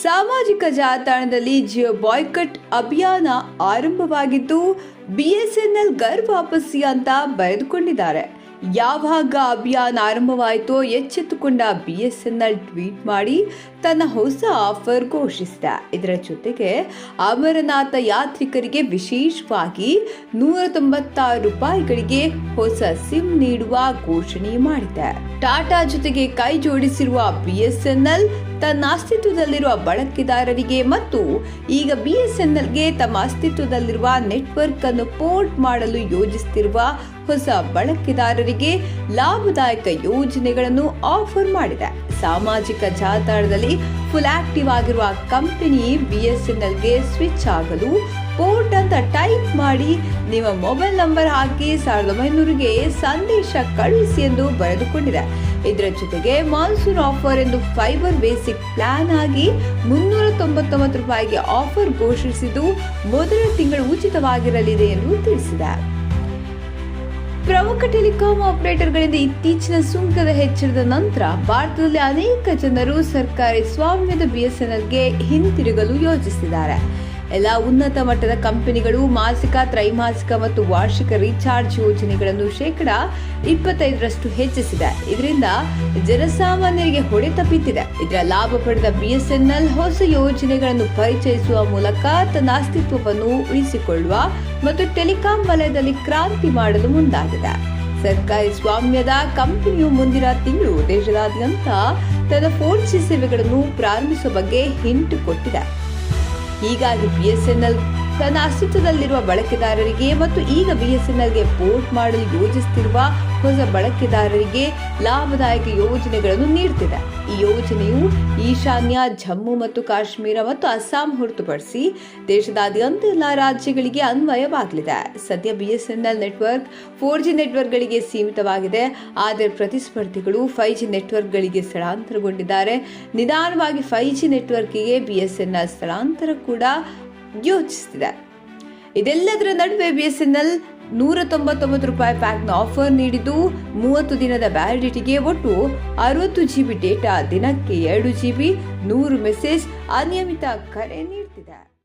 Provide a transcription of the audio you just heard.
ಸಾಮಾಜಿಕ ಜಾಲತಾಣದಲ್ಲಿ ಜಿಯೋ ಬಾಯ್ಕಟ್ ಅಭಿಯಾನ ಆರಂಭವಾಗಿದ್ದು, ಬಿಎಸ್ಎನ್ಎಲ್ ಗರ್ ವಾಪಸ್ಸಿ ಅಂತ ಬರೆದುಕೊಂಡಿದ್ದಾರೆ. ಯಾವಾಗ ಅಭಿಯಾನ ಆರಂಭವಾಯಿತೋ ಎಚ್ಚೆತ್ತುಕೊಂಡ ಬಿಎಸ್ಎನ್ಎಲ್ ಟ್ವೀಟ್ ಮಾಡಿ ತನ್ನ ಹೊಸ ಆಫರ್ ಘೋಷಿಸಿದೆ. ಇದರ ಜೊತೆಗೆ ಅಮರನಾಥ ಯಾತ್ರಿಕರಿಗೆ ವಿಶೇಷವಾಗಿ ನೂರ ತೊಂಬತ್ತಾರು ರೂಪಾಯಿಗಳಿಗೆ ಹೊಸ ಸಿಮ್ ನೀಡುವ ಘೋಷಣೆ ಮಾಡಿದೆ. ಟಾಟಾ ಜೊತೆಗೆ ಕೈ ಜೋಡಿಸಿರುವ ಬಿಎಸ್ಎನ್ಎಲ್ ತನ್ನ ಅಸ್ತಿತ್ವದಲ್ಲಿರುವ ಬಳಕೆದಾರರಿಗೆ ಮತ್ತು ಈಗ ಬಿ ಎಸ್ ಎನ್ ಎಲ್ಗೆ ತಮ್ಮ ಅಸ್ತಿತ್ವದಲ್ಲಿರುವ ನೆಟ್ವರ್ಕ್ ಅನ್ನು ಪೋರ್ಟ್ ಮಾಡಲು ಯೋಜಿಸುತ್ತಿರುವ ಹೊಸ ಬಳಕೆದಾರರಿಗೆ ಲಾಭದಾಯಕ ಯೋಜನೆಗಳನ್ನು ಆಫರ್ ಮಾಡಿದೆ. ಸಾಮಾಜಿಕ ಜಾಲತಾಣದಲ್ಲಿ ಫುಲ್ ಆಕ್ಟಿವ್ ಆಗಿರುವ ಕಂಪನಿ ಬಿಎಸ್ಎನ್ಎಲ್ಗೆ ಸ್ವಿಚ್ ಆಗಲು ಪೋರ್ಟ್ ಅಂತ ಟೈಪ್ ಮಾಡಿ ನಿಮ್ಮ ಮೊಬೈಲ್ ನಂಬರ್ ಹಾಕಿ ಸಾವಿರದ ಒಂಬೈನೂರಿಗೆ ಸಂದೇಶ ಕಳುಹಿಸಿ ಎಂದು ಬರೆದುಕೊಂಡಿದೆ. ಇದರ ಜೊತೆಗೆ ಮಾನ್ಸೂನ್ ಆಫರ್ ಎಂದು ಫೈಬರ್ ಬೇಸಿಕ್ ಪ್ಲಾನ್ ಆಗಿ ಮುನ್ನೂರ ತೊಂಬತ್ತೊಂಬತ್ತು ರೂಪಾಯಿಗೆ ಆಫರ್ ಘೋಷಿಸಿದ್ದು ಮೊದಲ ತಿಂಗಳು ಉಚಿತವಾಗಿರಲಿದೆ ಎಂದು ತಿಳಿಸಿದೆ. ಪ್ರಮುಖ ಟೆಲಿಕಾಂ ಆಪರೇಟರ್ಗಳಿಂದ ಇತ್ತೀಚಿನ ಸುಂಕದ ಹೆಚ್ಚಳದ ನಂತರ ಭಾರತದಲ್ಲಿ ಅನೇಕ ಜನರು ಸರ್ಕಾರಿ ಸ್ವಾಮ್ಯದ ಬಿಎಸ್ಎನ್ಎಲ್ಗೆ ಹಿಂತಿರುಗಲು ಯೋಜಿಸಿದ್ದಾರೆ. ಎಲ್ಲ ಉನ್ನತ ಮಟ್ಟದ ಕಂಪನಿಗಳು ಮಾಸಿಕ, ತ್ರೈಮಾಸಿಕ ಮತ್ತು ವಾರ್ಷಿಕ ರೀಚಾರ್ಜ್ ಯೋಜನೆಗಳನ್ನು ಶೇಕಡ ಇಪ್ಪತ್ತೈದರಷ್ಟು ಹೆಚ್ಚಿಸಿದೆ. ಇದರಿಂದ ಜನಸಾಮಾನ್ಯರಿಗೆ ಹೊಡೆತ ಬಿದ್ದಿದೆ. ಇದರ ಲಾಭ ಪಡೆದ ಬಿಎಸ್ಎನ್ಎಲ್ ಹೊಸ ಯೋಜನೆಗಳನ್ನು ಪರಿಚಯಿಸುವ ಮೂಲಕ ತನ್ನ ಅಸ್ತಿತ್ವವನ್ನು ಉಳಿಸಿಕೊಳ್ಳುವ ಮತ್ತು ಟೆಲಿಕಾಂ ವಲಯದಲ್ಲಿ ಕ್ರಾಂತಿ ಮಾಡಲು ಮುಂದಾಗಿದೆ. ಸರ್ಕಾರಿ ಸ್ವಾಮ್ಯದ ಕಂಪನಿಯು ಮುಂದಿನ ತಿಂಗಳು ದೇಶದಾದ್ಯಂತ ತನ್ನ ಫೋರ್ ಜಿ ಸೇವೆಗಳನ್ನು ಪ್ರಾರಂಭಿಸುವ ಬಗ್ಗೆ ಹಿಂಟು ಕೊಟ್ಟಿದೆ. ಹೀಗಾಗಿ ಬಿಎಸ್ಎನ್ಎಲ್ ತನ್ನ ಅಸ್ತಿತ್ವದಲ್ಲಿರುವ ಬಳಕೆದಾರರಿಗೆ ಮತ್ತು ಈಗ ಬಿಎಸ್ಎನ್ಎಲ್ಗೆ ಪೋರ್ಟ್ ಮಾಡಲು ಯೋಜಿಸುತ್ತಿರುವ ಹೊಸ ಬಳಕೆದಾರರಿಗೆ ಲಾಭದಾಯಕ ಯೋಜನೆಗಳನ್ನು ನೀಡುತ್ತಿದೆ ಈ ಯೋಜನೆಯು ಈಶಾನ್ಯ, ಜಮ್ಮು ಮತ್ತು ಕಾಶ್ಮೀರ ಮತ್ತು ಅಸ್ಸಾಂ ಹೊರತುಪಡಿಸಿ ದೇಶದಾದ್ಯಂತ ಎಲ್ಲ ರಾಜ್ಯಗಳಿಗೆ ಅನ್ವಯವಾಗಲಿದೆ. ಸದ್ಯ ಬಿಎಸ್ಎನ್ಎಲ್ ನೆಟ್ವರ್ಕ್ ಫೋರ್ ಜಿ ನೆಟ್ವರ್ಕ್ಗಳಿಗೆ ಸೀಮಿತವಾಗಿದೆ. ಆದರೆ ಪ್ರತಿಸ್ಪರ್ಧಿಗಳು ಫೈವ್ ಜಿ ನೆಟ್ವರ್ಕ್ಗಳಿಗೆ ಸ್ಥಳಾಂತರಗೊಂಡಿದ್ದಾರೆ. ನಿಧಾನವಾಗಿ ಫೈವ್ ಜಿ ನೆಟ್ವರ್ಕ್ಗೆ ಬಿಎಸ್ಎನ್ಎಲ್ ಸ್ಥಳಾಂತರ ಕೂಡ ಯೋಚಿಸುತ್ತಿದೆ ಇದೆಲ್ಲದರ ನಡುವೆ ಬಿ ಎಸ್ ಎನ್ ಎಲ್ ನೂರ ತೊಂಬತ್ತೊಂಬತ್ತು ರೂಪಾಯಿ ಪ್ಯಾಕ್ನ ಆಫರ್ ನೀಡಿದ್ದು, ಮೂವತ್ತು ದಿನದ ವ್ಯಾಲಿಡಿಟಿಗೆ ಒಟ್ಟು ಅರವತ್ತು ಜಿ ಬಿ ಡೇಟಾ ದಿನಕ್ಕೆ ಎರಡು ಜಿ ಬಿ ನೂರು ಮೆಸೇಜ್, ಅನಿಯಮಿತ ಕರೆ ನೀಡಿ